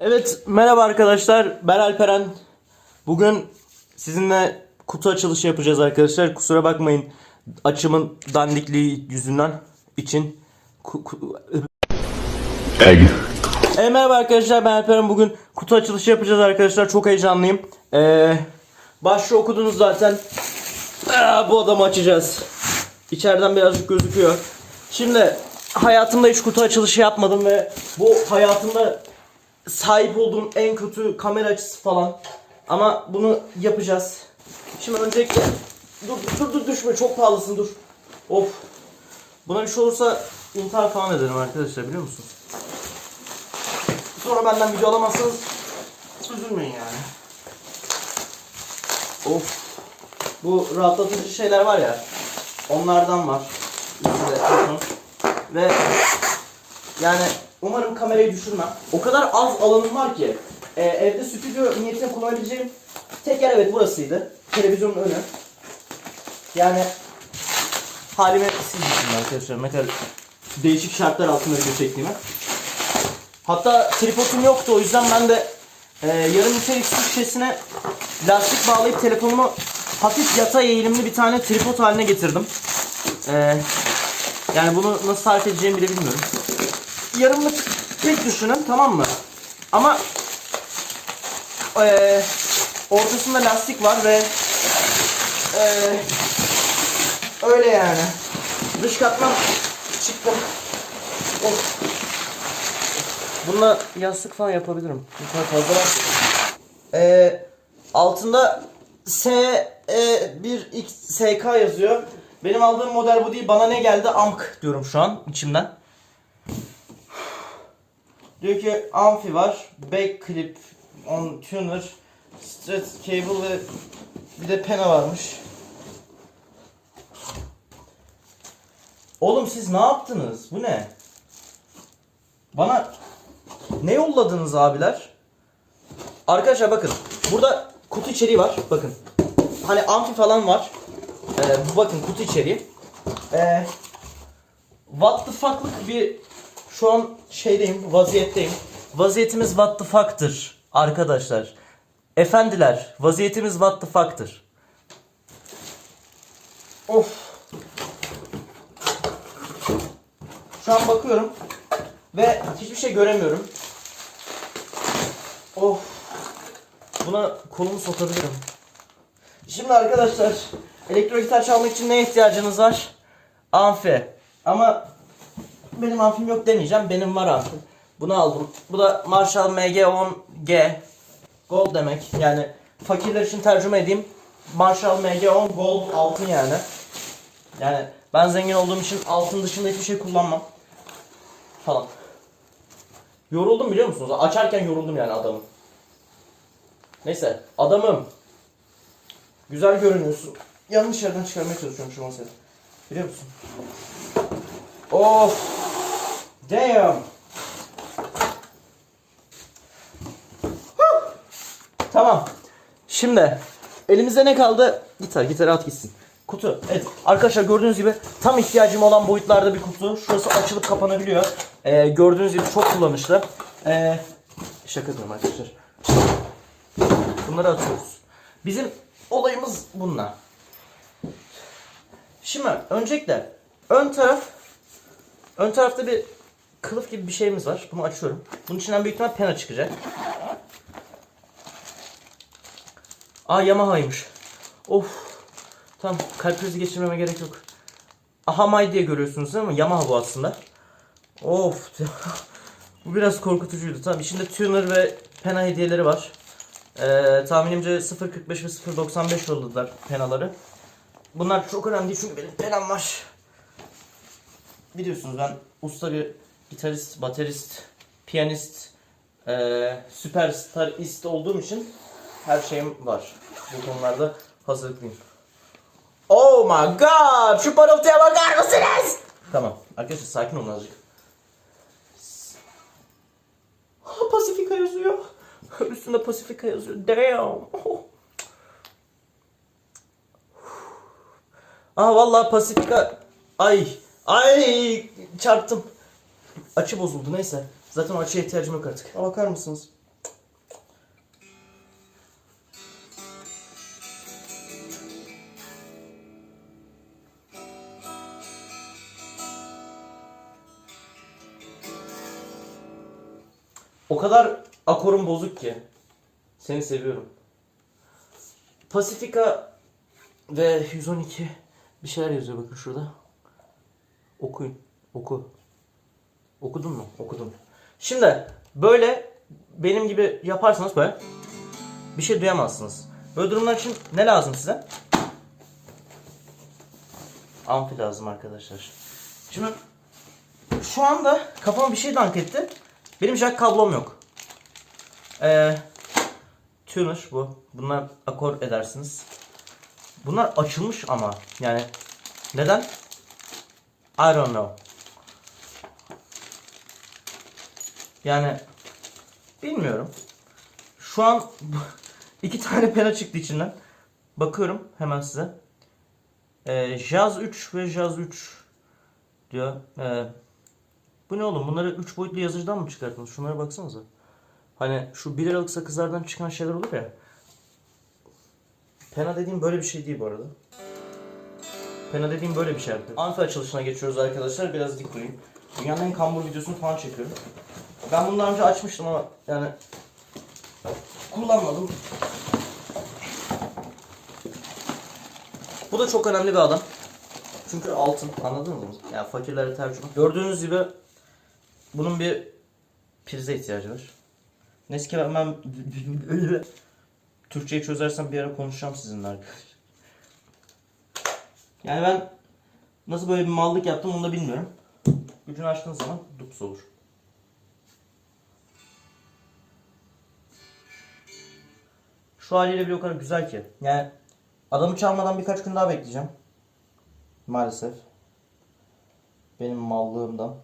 Evet merhaba arkadaşlar ben Alperen. Bugün sizinle kutu açılışı yapacağız arkadaşlar. Kusura bakmayın açımın dandikliği yüzünden için. Ku- ku- Egg. E, merhaba arkadaşlar ben Alperen. Bugün kutu açılışı yapacağız arkadaşlar. Çok heyecanlıyım. Ee, başlığı okudunuz zaten. Aa, bu adamı açacağız. İçeriden birazcık gözüküyor. Şimdi hayatımda hiç kutu açılışı yapmadım ve bu hayatımda sahip olduğum en kötü kamera açısı falan. Ama bunu yapacağız. Şimdi öncelikle dur dur dur düşme çok pahalısın dur. Of. Buna bir şey olursa intihar falan ederim arkadaşlar biliyor musun? Sonra benden video alamazsanız üzülmeyin yani. Of. Bu rahatlatıcı şeyler var ya. Onlardan var. Tutun. Ve yani umarım kamerayı düşürmem. O kadar az alanım var ki. e, evde stüdyo niyetine kullanabileceğim tek yer evet burasıydı. Televizyonun önü. Yani halime siz düşünün arkadaşlar. Kadar değişik şartlar altında video çektiğimi. Hatta tripodum yoktu o yüzden ben de e, yarım litrelik su şişesine lastik bağlayıp telefonumu hafif yatay eğilimli bir tane tripod haline getirdim. E, yani bunu nasıl tarif edeceğimi bile bilmiyorum. Yarımlık tek düşünün tamam mı? Ama e, ortasında lastik var ve e, öyle yani. Dış katman çıktı. Of. Bununla yastık falan yapabilirim. Bu kadar fazla var. Ee, altında S e, 1 X SK yazıyor. Benim aldığım model bu değil. Bana ne geldi? Amk diyorum şu an içimden. Diyor ki amfi var, back clip, on tuner, stretch cable ve bir de pena varmış. Oğlum siz ne yaptınız? Bu ne? Bana ne yolladınız abiler? Arkadaşlar bakın. Burada kutu içeriği var. Bakın. Hani amfi falan var. Ee, bakın kutu içeriği. Ee, what the fuck'lık bir şu an şeydeyim, vaziyetteyim. Vaziyetimiz what the fuck'tır arkadaşlar. Efendiler, vaziyetimiz what the fuck'tır. Of. Şu an bakıyorum ve hiçbir şey göremiyorum. Of. Buna kolumu sokabilirim. Şimdi arkadaşlar elektro gitar çalmak için neye ihtiyacınız var? Amfi. Ama benim amfim yok demeyeceğim. Benim var amfim. Bunu aldım. Bu da Marshall MG10G. Gold demek. Yani fakirler için tercüme edeyim. Marshall MG10 Gold altın yani. Yani ben zengin olduğum için altın dışında hiçbir şey kullanmam. Falan. Yoruldum biliyor musunuz? Açarken yoruldum yani adamı. Neyse adamım. Güzel görünüyorsun. Yanlış yerden çıkarmaya çalışıyorum şu seni. Biliyor musun? Of. Damn. Tamam. Şimdi elimizde ne kaldı? Gitar, gitarı at gitsin. Kutu. Evet arkadaşlar gördüğünüz gibi tam ihtiyacım olan boyutlarda bir kutu. Şurası açılıp kapanabiliyor. Ee, gördüğünüz gibi çok kullanışlı. Ee, şaka diyorum arkadaşlar. Bunları atıyoruz. Bizim olayımız bununla. Şimdi öncelikle ön taraf ön tarafta bir kılıf gibi bir şeyimiz var. Bunu açıyorum. Bunun içinden büyük ihtimal pena çıkacak. Aa Yamaha'ymış. Of. Tamam kalp krizi geçirmeme gerek yok. Ahamay diye görüyorsunuz değil mi? Yamaha bu aslında. Of. bu biraz korkutucuydu. Tamam içinde tuner ve pena hediyeleri var. Ee, tahminimce 0.45 ve 0.95 yolladılar penaları. Bunlar çok önemli çünkü benim penam var. Biliyorsunuz ben usta bir gitarist, baterist, piyanist, ee, süperstarist olduğum için her şeyim var. Bu konularda hazırlıklıyım. Oh my god! Şu parıltıya bakar mısınız? Tamam. Arkadaşlar sakin olun azıcık. Pasifika yazıyor. Üstünde Pasifika yazıyor. Damn. Aa vallahi Pasifika. Ay. Ay çarptım. Açı bozuldu neyse. Zaten o açıya ihtiyacım yok artık. Aa, bakar mısınız? O kadar akorum bozuk ki. Seni seviyorum. Pasifika ve 112 bir şeyler yazıyor bakın şurada. Okuyun. Oku. Okudun mu? Okudum. Şimdi böyle benim gibi yaparsanız böyle bir şey duyamazsınız. Böyle durumlar için ne lazım size? Amfi lazım arkadaşlar. Şimdi şu anda kafama bir şey dank etti. Benim jack kablom yok. Ee, tuner bu. Bunlar akor edersiniz. Bunlar açılmış ama yani neden? I don't know. Yani bilmiyorum. Şu an iki tane pena çıktı içinden. Bakıyorum hemen size. Ee, Jazz 3 ve Jazz 3 diyor. Ee, bu ne oğlum? Bunları 3 boyutlu yazıcıdan mı çıkarttınız? Şunlara baksanıza. Hani şu 1 liralık sakızlardan çıkan şeyler olur ya. Pena dediğim böyle bir şey değil bu arada. Pena dediğim böyle bir şey. Amfi açılışına geçiyoruz arkadaşlar. Biraz dik durayım. Dünyanın en kambur videosunu falan çekiyorum. Ben bunu daha önce açmıştım ama yani kullanmadım. Bu da çok önemli bir adam. Çünkü altın. Anladınız mı? Yani fakirlere tercüme. Gördüğünüz gibi bunun bir prize ihtiyacı var. Neyse ki ben, ben Türkçeyi çözersem bir ara konuşacağım sizinle arkadaşlar. Yani ben nasıl böyle bir mallık yaptım onu da bilmiyorum. Gücünü açtığınız zaman dups olur. Şu haliyle bile o kadar güzel ki. Yani adamı çalmadan birkaç gün daha bekleyeceğim. Maalesef. Benim mallığımdan.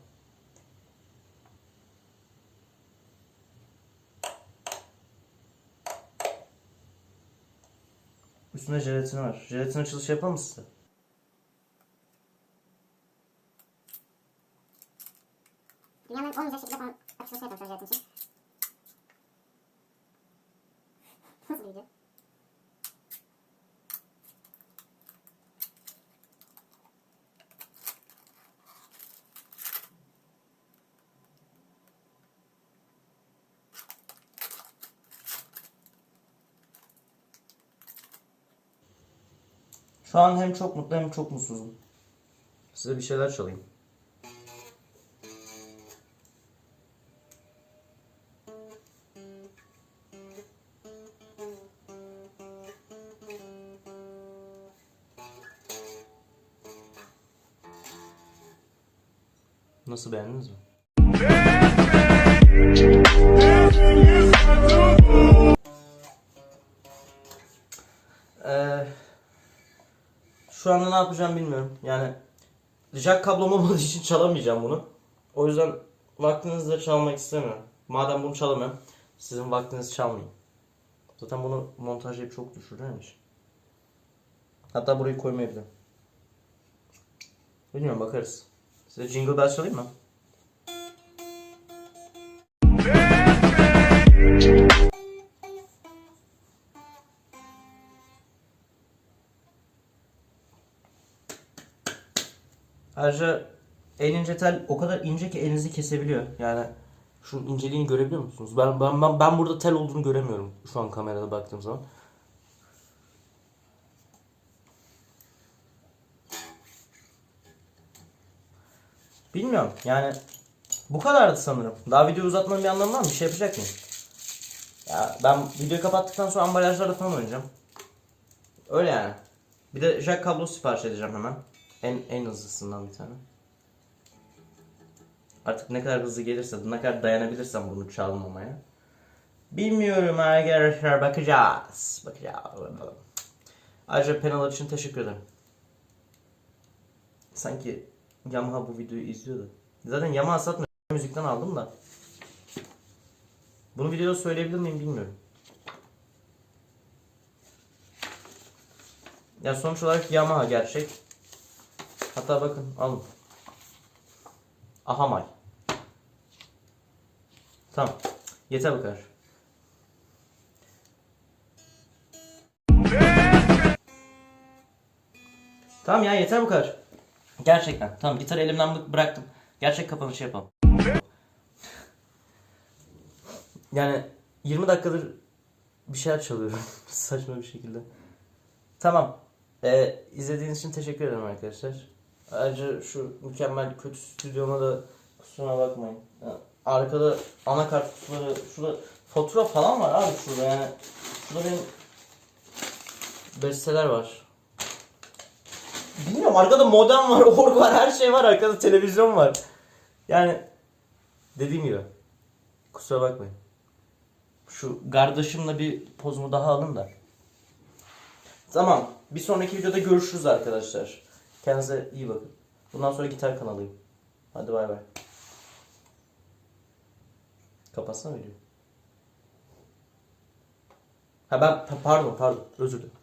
Üstünde jelatini var. Jelatin açılışı yapalım mı size? Dünyanın en güzel şekilde falan açılması yapıyorum şarj için. Nasıl bir video? Şu an hem çok mutlu hem çok mutsuzum. Size bir şeyler çalayım. Nasıl beğendiniz mi? Ee, şu anda ne yapacağım bilmiyorum. Yani jack kablom olmadığı için çalamayacağım bunu. O yüzden vaktinizi çalmak istemiyorum. Madem bunu çalamıyorum, sizin vaktinizi çalmayayım. Zaten bunu montajlayıp çok düşürürmüş. Hatta burayı koymayabilirim. Bilmiyorum bakarız. Size jingle bell çalayım mı? Ayrıca en ince tel o kadar ince ki elinizi kesebiliyor. Yani şunun inceliğini görebiliyor musunuz? Ben ben ben, ben burada tel olduğunu göremiyorum şu an kamerada baktığım zaman. Bilmiyorum yani bu kadardı sanırım. Daha video uzatmanın bir anlamı var mı? Bir şey yapacak mıyım? Ya ben videoyu kapattıktan sonra ambalajlarla falan oynayacağım. Öyle yani. Bir de jack kablosu sipariş edeceğim hemen. En en hızlısından bir tane. Artık ne kadar hızlı gelirse, ne kadar dayanabilirsem bunu çalmamaya. Bilmiyorum arkadaşlar bakacağız. Bakacağız. Ayrıca penallar için teşekkür ederim. Sanki Yamaha bu videoyu izliyordu. Zaten Yamaha satmıyor. Müzikten aldım da. Bunu videoda söyleyebilir miyim bilmiyorum. Ya sonuç olarak Yamaha gerçek. Hatta bakın alın. Ahamay. Tamam. Yeter bu kadar. Tamam ya yeter bu kadar. Gerçekten. Tamam gitarı elimden bı- bıraktım. Gerçek kapanışı yapalım. Yani 20 dakikadır bir şeyler çalıyorum. Saçma bir şekilde. Tamam. Ee, izlediğiniz için teşekkür ederim arkadaşlar. Ayrıca şu mükemmel kötü stüdyoma da kusuruna bakmayın. Yani arkada anakart kutuları, şurada fatura falan var abi şurada yani. Şurada benim besteler var. Bilmiyorum arkada modem var, org var, her şey var. Arkada televizyon var. Yani dediğim gibi kusura bakmayın. Şu kardeşimle bir pozumu daha alın da. Tamam. Bir sonraki videoda görüşürüz arkadaşlar. Kendinize iyi bakın. Bundan sonra gitar kanalıyım. Hadi bay bay. Kapatsana videoyu. Ha ben pa- pardon pardon özür dilerim.